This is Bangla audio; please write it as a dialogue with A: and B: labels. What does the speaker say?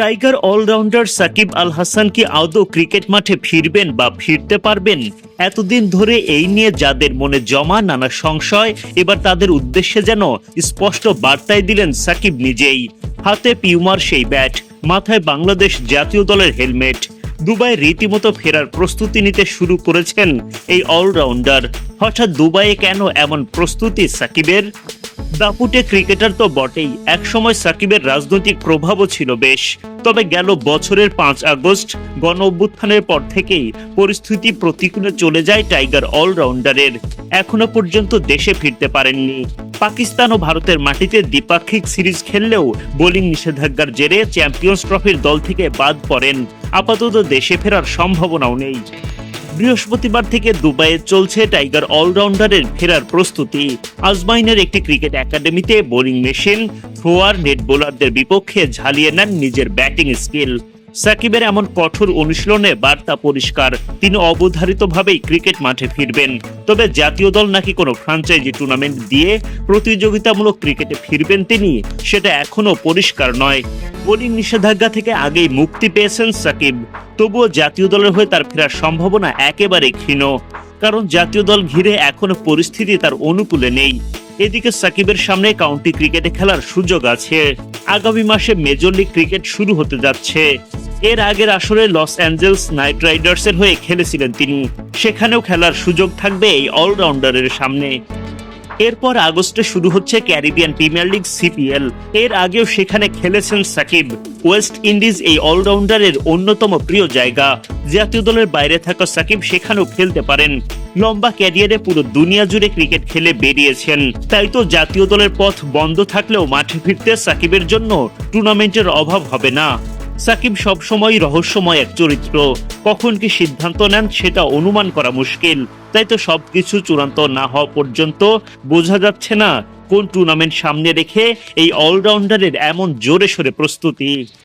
A: টাইগার অলরাউন্ডার সাকিব আল হাসান কি আদৌ ক্রিকেট মাঠে ফিরবেন বা ফিরতে পারবেন? এতদিন ধরে এই নিয়ে যাদের মনে জমা নানা সংশয়, এবার তাদের উদ্দেশ্যে যেন স্পষ্ট বার্তায় দিলেন সাকিব নিজেই। হাতে পিউমার সেই ব্যাট মাথায় বাংলাদেশ জাতীয় দলের হেলমেট। দুবাই রীতিমতো ফেরার প্রস্তুতি নিতে শুরু করেছেন এই অলরাউন্ডার হঠাৎ দুবাইয়ে কেন এমন প্রস্তুতি সাকিবের? দাপুটে ক্রিকেটার তো বটেই, একসময় সাকিবের রাজনৈতিক প্রভাবও ছিল বেশ। তবে গেল বছরের পাঁচ আগস্ট। গণ অভ্যুত্থানের পর থেকেই পরিস্থিতি প্রতিকূলে চলে যায় টাইগার অলরাউন্ডারের। এখনও পর্যন্ত দেশে ফিরতে পারেননি। পাকিস্তান ও ভারতের মাটিতে দ্বিপাক্ষিক সিরিজ খেললেও বোলিং নিষেধাজ্ঞার জেরে চ্যাম্পিয়ন্স ট্রফির দল থেকে বাদ পড়েন। আপাতত দেশে ফেরার সম্ভাবনাও নেই। বৃহস্পতিবার থেকে দুবাইয়ে চলছে টাইগার অলরাউন্ডারের ফেরার প্রস্তুতি। আজমাইনের একটি ক্রিকেট একাডেমিতে বোলিং মেশিন থ্রোয়ার নেট বোলারদের বিপক্ষে ঝালিয়ে নেন নিজের ব্যাটিং স্কিল। সাকিবের এমন কঠোর অনুশীলনে বার্তা পরিষ্কার। তিনি অবধারিতভাবেই ক্রিকেট মাঠে ফিরবেন। তবে জাতীয় দল নাকি কোনো ফ্রাঞ্চাইজি টুর্নামেন্ট দিয়ে প্রতিযোগিতামূলক ক্রিকেটে ফিরবেন তিনি, সেটা এখনও পরিষ্কার নয়। বোলিং নিষেধাজ্ঞা থেকে আগেই মুক্তি পেয়েছেন সাকিব। তবুও জাতীয় দলের হয়ে তার ফেরার সম্ভাবনা একেবারে ক্ষীণ। কারণ জাতীয় দল ঘিরে এখনও পরিস্থিতি তার অনুকূলে নেই। এদিকে সাকিবের সামনে কাউন্টি ক্রিকেটে খেলার সুযোগ আছে। আগামী মাসে মেজর লিগ ক্রিকেট শুরু হতে যাচ্ছে। এর আগের আসরে লস অ্যাঞ্জেলস নাইট রাইডার্সের হয়ে খেলেছিলেন তিনি। সেখানেও খেলার সুযোগ থাকবে এই অলরাউন্ডারের সামনে। এরপর আগস্টে শুরু হচ্ছে ক্যারিবিয়ান প্রিমিয়ার লিগ সিপিএল। এর আগেও সেখানে খেলেছেন সাকিব। ওয়েস্ট ইন্ডিজ এই অলরাউন্ডারের অন্যতম প্রিয় জায়গা। জাতীয় দলের বাইরে থাকা সাকিব সেখানেও খেলতে পারেন। লম্বা ক্যারিয়ারে পুরো দুনিয়া জুড়ে ক্রিকেট খেলে বেরিয়েছেন। তাই তো জাতীয় দলের পথ বন্ধ থাকলেও মাঠে ফিরতে সাকিবের জন্য টুর্নামেন্টের অভাব হবে না। সাকিব সবসময় রহস্যময় এক চরিত্র। কখন কি সিদ্ধান্ত নেন সেটা অনুমান করা মুশকিল। তাই তো সবকিছু চূড়ান্ত না হওয়া পর্যন্ত বোঝা যাচ্ছে না কোন টুর্নামেন্ট সামনে রেখে এই অলরাউন্ডারের এমন জোরে সোরে প্রস্তুতি।